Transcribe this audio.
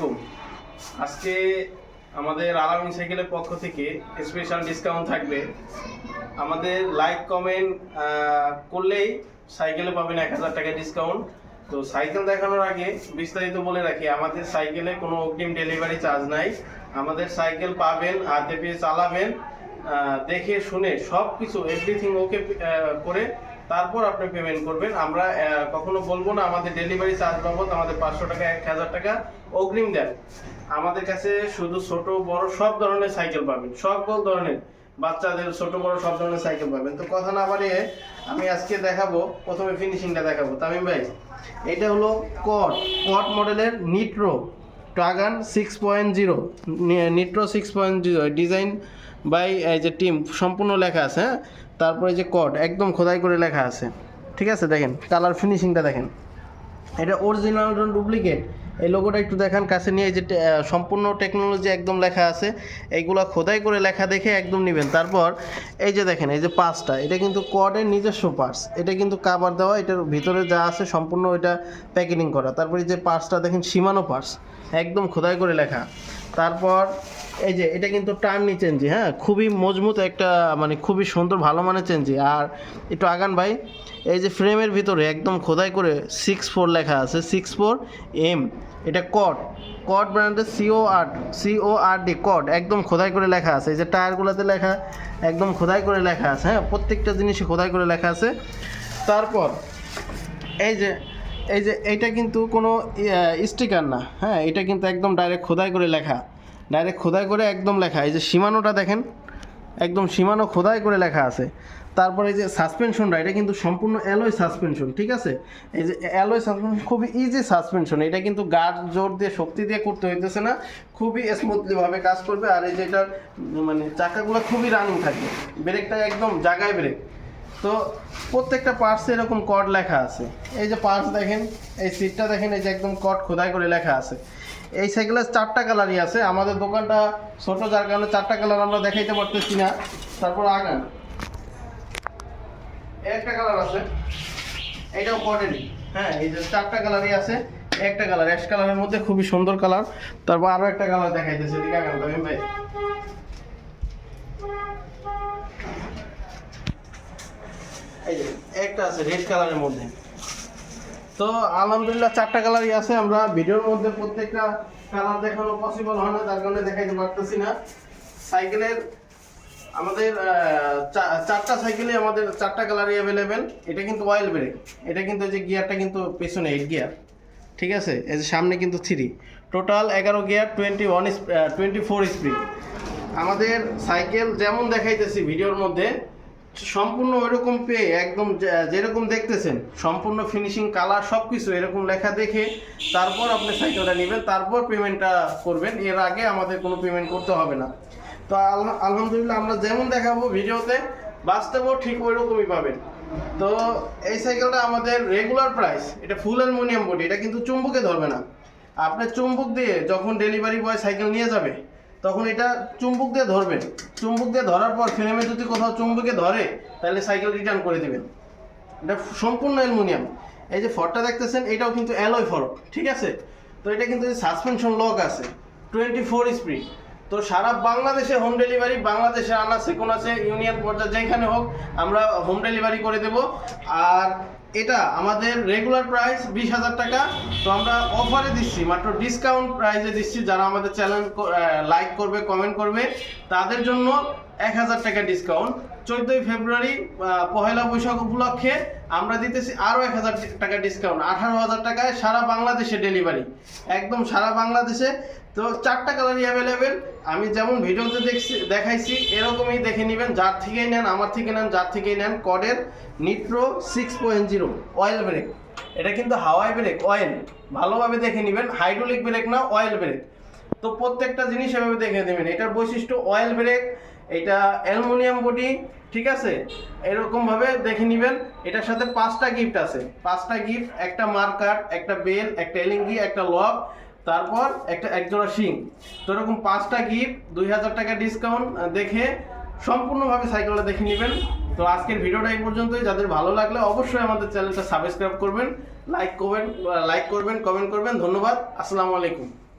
আলাইকুম। আজকে আমাদের আলামিন সাইকেলের পক্ষ থেকে স্পেশাল ডিসকাউন্ট থাকবে। আমাদের লাইক কমেন্ট করলেই সাইকেলে পাবেন এক হাজার টাকা ডিসকাউন্ট তো সাইকেল দেখানোর আগে বিস্তারিত বলে রাখি, আমাদের সাইকেলে কোনো অগ্রিম ডেলিভারি চার্জ নাই। আমাদের সাইকেল পাবেন, হাতে পেয়ে চালাবেন দেখে শুনে সব কিছু এভরিথিং ওকে করে তারপর আপনি পেমেন্ট করবেন। আমরা কখনো বলব না, আমাদের ডেলিভারি চার্জ বাবদ আমাদের পাঁচশো টাকা, এক হাজার টাকা অগ্রিম দেন। আমাদের কাছে শুধু ছোট, বড় সব ধরনের সাইকেল পাবেন। সকল ধরনের। বাচ্চাদের ছোট, বড় সব ধরনের সাইকেল পাবেন। তো কথা না বাড়িয়ে আমি আজকে দেখাবো, প্রথমে ফিনিশিংটা দেখাবো। তামিম ভাই, এটা হলো কট কট মডেলের Nitro ট্রাগান six point zero Nitro six point zero design by এই যে টিম সম্পূর্ণ লেখা আছে হ্যাঁ? তারপরে যে কট একদম খোদাই করে লেখা আছে। ঠিক আছে, দেখেন কালার ফিনিশিংটা দেখেন। এটা অরিজিনাল ডুপ্লিকেট এই লোগোটা একটু দেখান, কাছে নিয়ে যে সম্পূর্ণ টেকনোলজি একদম লেখা আছে। এইগুলো খোদাই করে লেখা দেখে একদম নেবেন। তারপর এই যে দেখেন, এই যে পার্সটা এটা কিন্তু কডের নিজস্ব পার্স এটা কিন্তু কাবার দেওয়া, এটার ভিতরে যা আছে সম্পূর্ণ এটা প্যাকেটিং করা। তারপরে যে পার্সটা দেখেন, সীমানো পার্স একদম খোদাই করে লেখা। তারপর এই যে, এটা কিন্তু টার্নি চেঞ্জি হ্যাঁ? খুবই মজবুত একটা মানে খুবই সুন্দর, ভালো মানের চেঞ্জি। আর একটু আগান ভাই, এই যে ফ্রেমের ভিতরে একদম খোদাই করে সিক্স ফোর লেখা আছে সিক্স ফোর এম এটা কট কট ব্র্যান্ডের C O R C O R D কট একদম খোদাই করে লেখা আছে। এই যে টায়ারগুলোতে লেখা, একদম খোদাই করে লেখা আছে হ্যাঁ? প্রত্যেকটা জিনিসই খোদাই করে লেখা আছে। তারপর, এই যে এই যে এইটা কিন্তু কোনো স্টিকার না। হ্যাঁ এটা কিন্তু একদম ডাইরেক্ট খোদাই করে লেখা। ডাইরেক্ট খোদাই করে একদম লেখা। এই যে সীমানোটা দেখেন, একদম সীমানো খোদাই করে লেখা আছে। তারপরে এই যে সাসপেনশনটা এটা কিন্তু সম্পূর্ণ অ্যালয় সাসপেনশন ঠিক আছে? এই যে অ্যালয় সাসপেনশন খুবই ইজি সাসপেনশন এটা কিন্তু গার্ড জোর দিয়ে, শক্তি দিয়ে করতে হইতেছে না। খুবই স্মুথলিভাবে কাজ করবে। আর এই যে এটার মানে চাকাগুলো খুবই রানিং থাকে। ব্রেকটা একদম জায়গায় ব্রেক তো প্রত্যেকটা পার্টসে এরকম কড লেখা আছে। এই যে পার্টস দেখেন, এই সিটটা দেখেন, এই যে একদম কড খোদাই করে লেখা আছে। এই সাইকেলের চারটা কালারই আছে। আমাদের দোকানটা ছোট, যার কারণে চারটা কালার আমরা দেখাইতে পারতেছি না। তারপর আগান। একটা কালার আছে। এটাও কটেনই হ্যাঁ এই যে চারটা কালারই আছে। একটা কালার অ্যাশ কালারের মধ্যে খুবই সুন্দর কালার তারপর আরও একটা কালার দেখাইতেছে। এদিকে আগান ভাই এই যে একটা আছে রেড কালারের মধ্যে। তো আলহামদুলিল্লাহ চারটা কালারই আছে, আমরা ভিডিওর মধ্যে প্রত্যেকটা কালার দেখানো পসিবল হয় না, তার কারণে দেখাইতে পারতেছি না। সাইকেলের আমাদের চারটা সাইকেলে আমাদের চারটা কালারই অ্যাভেলেবেল এটা কিন্তু অয়েল ব্রেক এটা কিন্তু এই যে গিয়ারটা কিন্তু পেছনে এইট গিয়ার ঠিক আছে? এই যে সামনে কিন্তু থ্রি টোটাল এগারো gear twenty one twenty four speed আমাদের সাইকেল যেমন দেখাইতেছি ভিডিওর মধ্যে সম্পূর্ণ ওইরকম পেয়ে একদম যেরকম দেখতেছেন, সম্পূর্ণ ফিনিশিং কালার সব কিছু এরকম লেখা দেখে তারপর আপনি সাইকেলটা নেবেন, তারপর পেমেন্টটা করবেন। এর আগে আমাদের কোনো পেমেন্ট করতে হবে না। তো আলহা- আলহামদুলিল্লাহ আমরা যেমন দেখাবো ভিডিওতে, বাস্তবেও ঠিক ওই রকমই পাবেন। তো এই সাইকেলটা আমাদের রেগুলার প্রাইস এটা ফুল অ্যালুমিনিয়াম বডি এটা কিন্তু চুম্বকে ধরবে না। আপনার চুম্বক দিয়ে যখন ডেলিভারি বয় সাইকেল নিয়ে যাবে তখন এটা চুম্বুক দিয়ে ধরবেন। চুম্বুক দিয়ে ধরার পর ফ্রেমে যদি কোথাও চুম্বুকে ধরে, তাহলে সাইকেল রিটার্ন করে দেবেন। এটা সম্পূর্ণ অ্যালুমিনিয়াম। এই যে ফরটা দেখতেছেন, এটাও কিন্তু অ্যালয় ফর ঠিক আছে? তো এটা কিন্তু সাসপেনশন লক আছে টোয়েন্টি ফোর স্পিড তো সারা বাংলাদেশে হোম ডেলিভারি বাংলাদেশে কোন আছে ইউনিয়ন পর্যায়ে যেখানে হোক, আমরা হোম ডেলিভারি করে দেব। আর এটা আমাদের রেগুলার প্রাইস বিশ হাজার টাকা। তো আমরা অফারে দিচ্ছি, মাত্র ডিসকাউন্ট প্রাইসে দিচ্ছি। যারা আমাদের চ্যানেল লাইক করবে কমেন্ট করবে, তাদের জন্য এক হাজার টাকা ডিসকাউন্ট চোদ্দোই ফেব্রুয়ারি পহেলা বৈশাখ উপলক্ষে আমরা দিতেছি আরও এক হাজার টাকা ডিসকাউন্ট আঠারো হাজার টাকায় সারা বাংলাদেশে ডেলিভারি একদম সারা বাংলাদেশে। তো চারটা কালারই অ্যাভেলেবেল আমি যেমন ভিডিওতে দেখছি, দেখাইছি, এরকমই দেখে নেবেন। যার থেকেই নেন, আমার থেকে নেন, যার থেকেই নেন কডের Nitro six point zero oil brake এটা কিন্তু হাওয়াই ব্রেক অয়েল ভালোভাবে দেখে নেবেন। হাইড্রোলিক ব্রেক না অয়েল ব্রেক তো প্রত্যেকটা জিনিস এভাবে দেখে দেবেন। এটার বৈশিষ্ট্য অয়েল ব্রেক এটা অ্যালুমিনিয়াম বডি, ঠিক আছে? এরকম ভাবে দেখে নেবেন। এটার সাথে পাঁচটা গিফট আছে। পাঁচটা গিফট একটা মার্কার একটা বেল একটা এলিঙ্গি, একটা লক তারপর একটা একজোড়া শিং। তো এরকম পাঁচটা গিফট দুই হাজার টাকা ডিসকাউন্ট দেখে সম্পূর্ণভাবে সাইকেলটা দেখে নেবেন। তো আজকের ভিডিওটা এই পর্যন্তই। যাদের ভালো লাগলে অবশ্যই আমাদের চ্যানেলটা সাবস্ক্রাইব করবেন লাইক করবেন লাইক করবেন কমেন্ট করবেন। ধন্যবাদ। আসসালামু আলাইকুম।